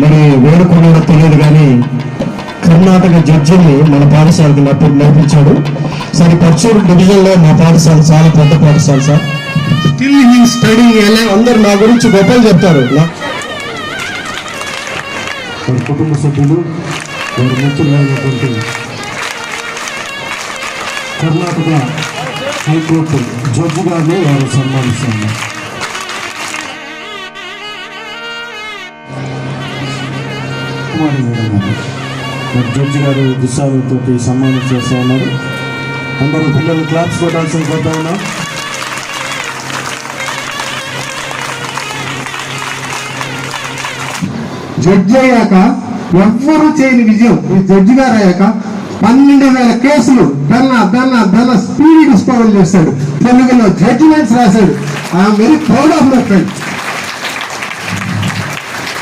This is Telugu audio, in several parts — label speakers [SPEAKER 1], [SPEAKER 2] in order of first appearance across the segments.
[SPEAKER 1] మరి వేడుకున్నాడో తెలియదు కానీ కర్ణాటక జడ్జిని మన పాఠశాలకు నప్పు నేర్పించాడు సరే పర్చూరు డివిజన్లో మా పాఠశాల చాలా పెద్ద పాఠశాల సార్. స్టిల్ ఈ స్టడీ ఎలా? అందరు నా గురించి గొప్పలు చెప్తారు.
[SPEAKER 2] కుటుంబ సభ్యులు వారి మిత్రులైనటువంటి కర్ణాటక హైకోర్టు జడ్జి గారిని వారు సన్మానిస్తున్నారు. కుమారి మరి జడ్జి గారు దుస్సాలతో సన్మానం చేస్తూ ఉన్నారు. అందరూ పిల్లలు క్లాప్స్ కొట్టాల్సిన కోరుతా ఉన్నాం
[SPEAKER 3] జడ్జి అయ్యాక ఎవ్వరూ చేయని విజయం ఈ జడ్జి గారు అయ్యాక పన్నెండు వేల కేసులు దన్న దన్న దన్న స్పీడ్ డిస్కవర్ చేశాడు. తెలుగులో జడ్జిమెంట్స్ రాశాడు. I'm very proud of my friend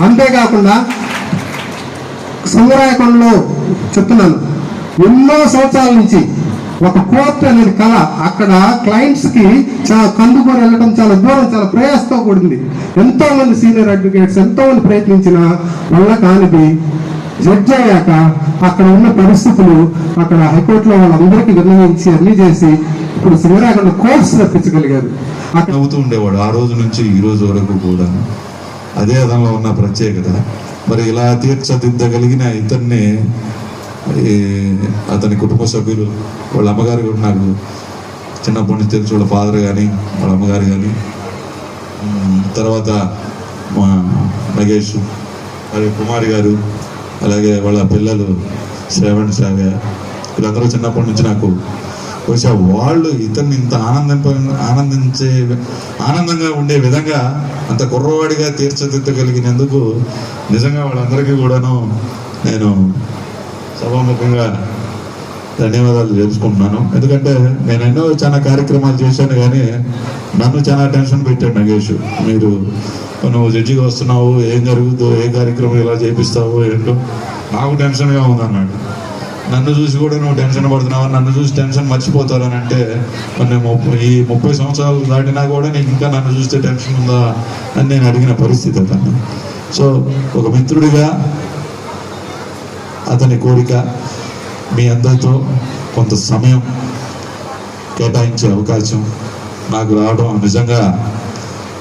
[SPEAKER 3] అంతేకాకుండా సుందరాయకొండలో చెప్తున్నాను. ఎన్నో సంవత్సరాల నుంచి ఒక కోర్టు అనేది కళ అక్కడ క్లయింట్స్కి చాలా కందుకొని వెళ్ళడం చాలా దూరం చాలా ప్రయాసంతో కూడింది. ఎంతో మంది సీనియర్ అడ్వకేట్స్ ఎంతో మంది వల్ల కానిది జడ్జి అయ్యాక అక్కడ ఉన్న పరిస్థితులు అక్కడ హైకోర్టులో వాళ్ళందరికీ నిర్ణయించి అన్ని చేసి ఇప్పుడు సింగరాకొండ కోర్సు రప్పించగలిగారు. అక్కడ
[SPEAKER 4] అవుతూ ఉండేవాడు. ఆ రోజు నుంచి ఈ రోజు వరకు కూడా అదే విధంగా ఉన్న ప్రత్యేకత. మరి ఇలా తీర్చదిద్దగలిగిన ఇతన్ని అతని కుటుంబ సభ్యులు వాళ్ళ అమ్మగారు కూడా నాకు చిన్నప్పటి నుంచి తెలుసు వాళ్ళ ఫాదర్ కానీ వాళ్ళ అమ్మగారు కానీ తర్వాత మా నగేష్ మరి కుమారి గారు అలాగే వాళ్ళ పిల్లలు శ్రవణ్ సాగ వీళ్ళందరూ చిన్నప్పటి నుంచి నాకు బహుశా వాళ్ళు ఇతన్ని ఇంత ఆనందింప ఆనందించే ఆనందంగా ఉండే విధంగా అంత కుర్రవాడిగా తీర్చిదిద్దగలిగినందుకు నిజంగా వాళ్ళందరికీ కూడాను నేను సభాముఖంగా ధన్యవాదాలు తెలుసుకుంటున్నాను. ఎందుకంటే నేను ఎన్నో చాలా కార్యక్రమాలు చేశాను కానీ నన్ను చాలా టెన్షన్ పెట్టాడు నగేష్. మీరు నువ్వు జడ్జిగా వస్తున్నావు ఏం జరుగుతుందో ఏ కార్యక్రమం ఇలా చేపిస్తావు ఏంటో నాకు టెన్షన్గా ఉందన్నాడు. నన్ను చూసి కూడా నువ్వు టెన్షన్ పడుతున్నావు? నన్ను చూసి టెన్షన్ మర్చిపోతారని అంటే మరి నేను ముప్పై ఈ ముప్పై సంవత్సరాలు దాటినా కూడా నీకు ఇంకా నన్ను చూస్తే టెన్షన్ ఉందా అని నేను అడిగిన పరిస్థితి అతను. సో ఒక మిత్రుడిగా అతని కోరిక మీ అందరితో కొంత సమయం కేటాయించే అవకాశం నాకు రావడం నిజంగా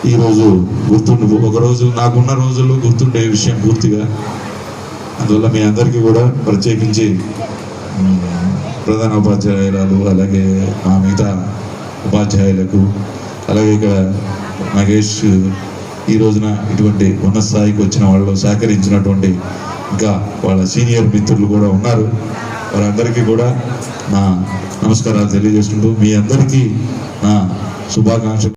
[SPEAKER 4] ఈరోజు గుర్తుండి. ఒకరోజు నాకున్న రోజుల్లో గుర్తుండే విషయం పూర్తిగా. అందువల్ల మీ అందరికీ కూడా ప్రత్యేకించి ప్రధాన ఉపాధ్యాయురాలు అలాగే మా మిగతా ఉపాధ్యాయులకు అలాగే ఇక్కడ నగేష్ ఈ రోజున ఇటువంటి ఉన్నత స్థాయికి వచ్చిన వాళ్ళు సహకరించినటువంటి ఇంకా వాళ్ళ సీనియర్ మిత్రులు కూడా ఉన్నారు. వారందరికీ కూడా నా నమస్కారాలు తెలియజేసుకుంటూ మీ అందరికీ నా శుభాకాంక్ష